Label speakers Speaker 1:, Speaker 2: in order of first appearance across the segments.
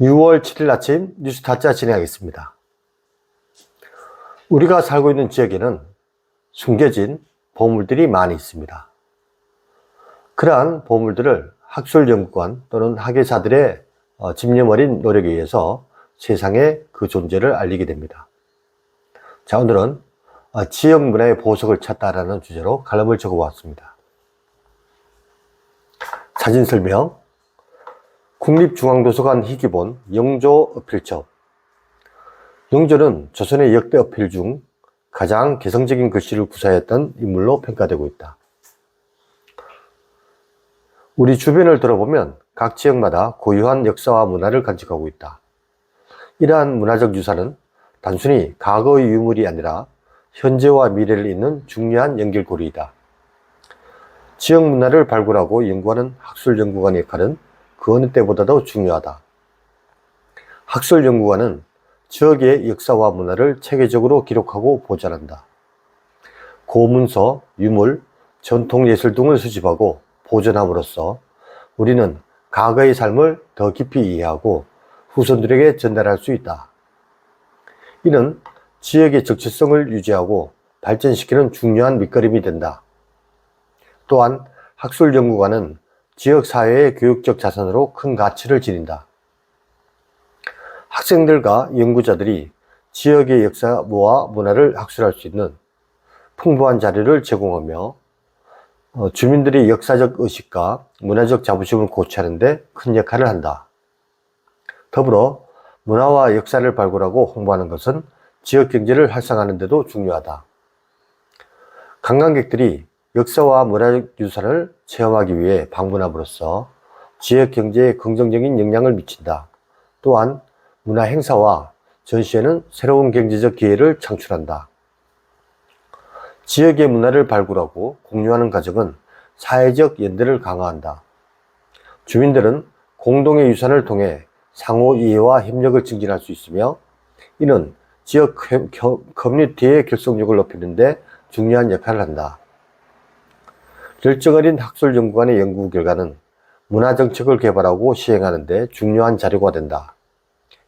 Speaker 1: 6월 7일 아침 뉴스 타짜 진행하겠습니다. 우리가 살고 있는 지역에는 숨겨진 보물들이 많이 있습니다. 그러한 보물들을 학술연구관 또는 학예사들의 어, 집념 어린 노력에 의해서 세상에 그 존재를 알리게 됩니다. 자, 오늘은 어, 지역 문화의 보석을 찾다라는 주제로 칼럼을 적어보았습니다. 사진 설명 국립중앙도서관 희귀본 영조 어필첩 영조는 조선의 역대 어필 중 가장 개성적인 글씨를 구사했던 인물로 평가되고 있다. 우리 주변을 들어보면 각 지역마다 고유한 역사와 문화를 간직하고 있다. 이러한 문화적 유산은 단순히 과거의 유물이 아니라 현재와 미래를 잇는 중요한 연결고리이다. 지역 문화를 발굴하고 연구하는 학술연구관의 역할은 그 어느 때보다도 중요하다. 학술연구관은 지역의 역사와 문화를 체계적으로 기록하고 보존한다. 고문서, 유물, 전통예술 등을 수집하고 보존함으로써 우리는 과거의 삶을 더 깊이 이해하고 후손들에게 전달할 수 있다. 이는 지역의 적체성을 유지하고 발전시키는 중요한 밑거름이 된다. 또한 학술연구관은 지역 사회의 교육적 자산으로 큰 가치를 지닌다. 학생들과 연구자들이 지역의 역사와 문화를 학술할 수 있는 풍부한 자료를 제공하며 어, 주민들의 역사적 의식과 문화적 자부심을 고취하는 데 큰 역할을 한다. 더불어 문화와 역사를 발굴하고 홍보하는 것은 지역 경제를 활성화하는 데도 중요하다. 관광객들이 역사와 문화적 유산을 체험하기 위해 방문함으로써 지역 경제에 긍정적인 영향을 미친다. 또한 문화 행사와 전시회는 새로운 경제적 기회를 창출한다. 지역의 문화를 발굴하고 공유하는 과정은 사회적 연대를 강화한다. 주민들은 공동의 유산을 통해 상호 이해와 협력을 증진할 수 있으며 이는 지역 커뮤니티의 결속력을 높이는 데 중요한 역할을 한다. 결정 어린 학술연구관의 연구 결과는 문화정책을 개발하고 시행하는 데 중요한 자료가 된다.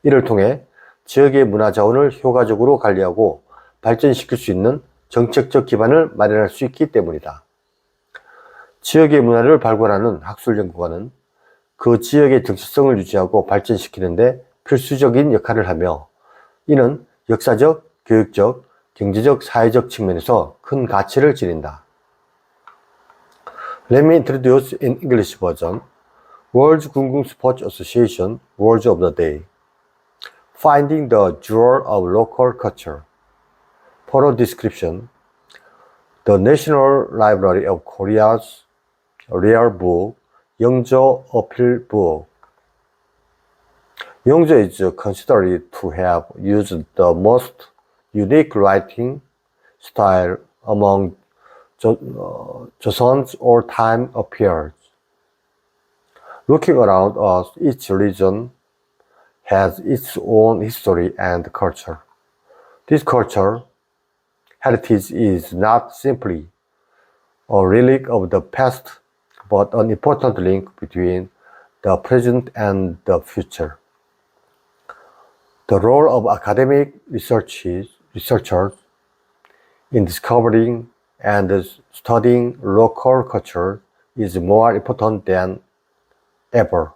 Speaker 1: 이를 통해 지역의 문화자원을 효과적으로 관리하고 발전시킬 수 있는 정책적 기반을 마련할 수 있기 때문이다. 지역의 문화를 발굴하는 학술연구관은 그 지역의 정체성을 유지하고 발전시키는데 필수적인 역할을 하며 이는 역사적, 교육적, 경제적, 사회적 측면에서 큰 가치를 지닌다. Let me introduce in English version. World Gungung Sports Association Words of the Day. Finding the Jewel of Local Culture. Photo description. The National Library of Korea's rare book Yeongjo Appeal Book Yeongjo is considered to have used the most unique writing style among Joseon's all-time appears. Looking around us, each region has its own history and culture. This culture heritage is not simply a relic of the past, but an important link between the present and the future. The role of academic researchers in discovering and studying local culture is more important than ever.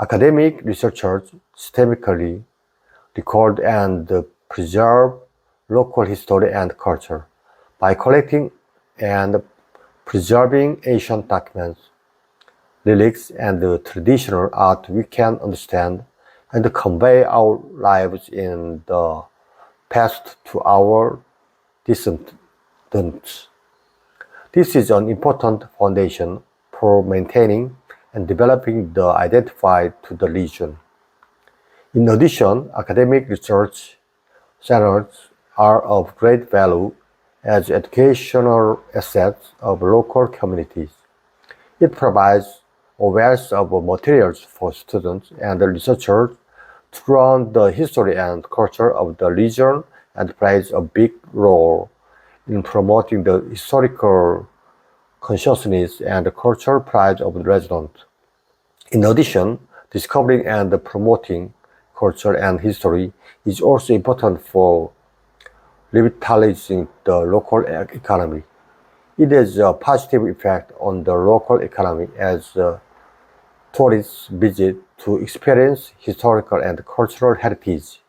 Speaker 1: Academic researchers systematically record and preserve local history and culture by collecting and preserving ancient documents, relics, and traditional art. We can understand and convey our lives in the past to our descendants. This is an important foundation for maintaining and developing the identity to the region. In addition, academic research centers are of great value as educational assets of local communities. It provides a wealth of materials for students and researchers to learn the history and culture of the region and plays a big role in promoting the historical consciousness and cultural pride of the resident. In addition, discovering and promoting culture and history is also important for revitalizing the local economy. It has a positive effect on the local economy as uh, tourists visit to experience historical and cultural heritage.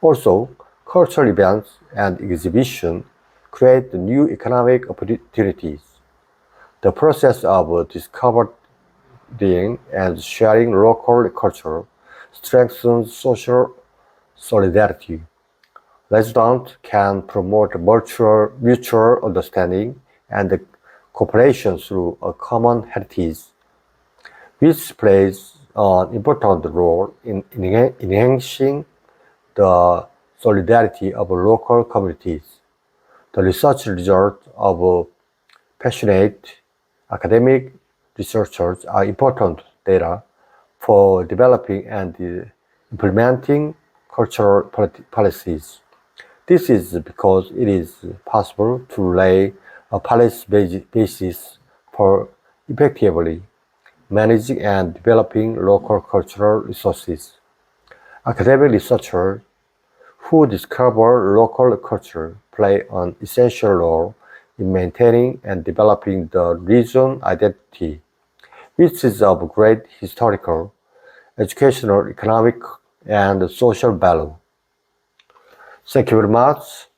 Speaker 1: Also, cultural events and exhibitions create new economic opportunities. The process of discovering and sharing local culture strengthens social solidarity. Residents can promote mutual, mutual understanding and cooperation through a common heritage, which plays an important role in enha- enhancing the solidarity of local communities. The research results of passionate academic researchers are important data for developing and implementing cultural policies. This is because it is possible to lay a policy basis for effectively managing and developing local cultural resources. Academic researchers who discover local culture play an essential role in maintaining and developing the region identity, which is of great historical, educational, economic, and social value. Thank you very much.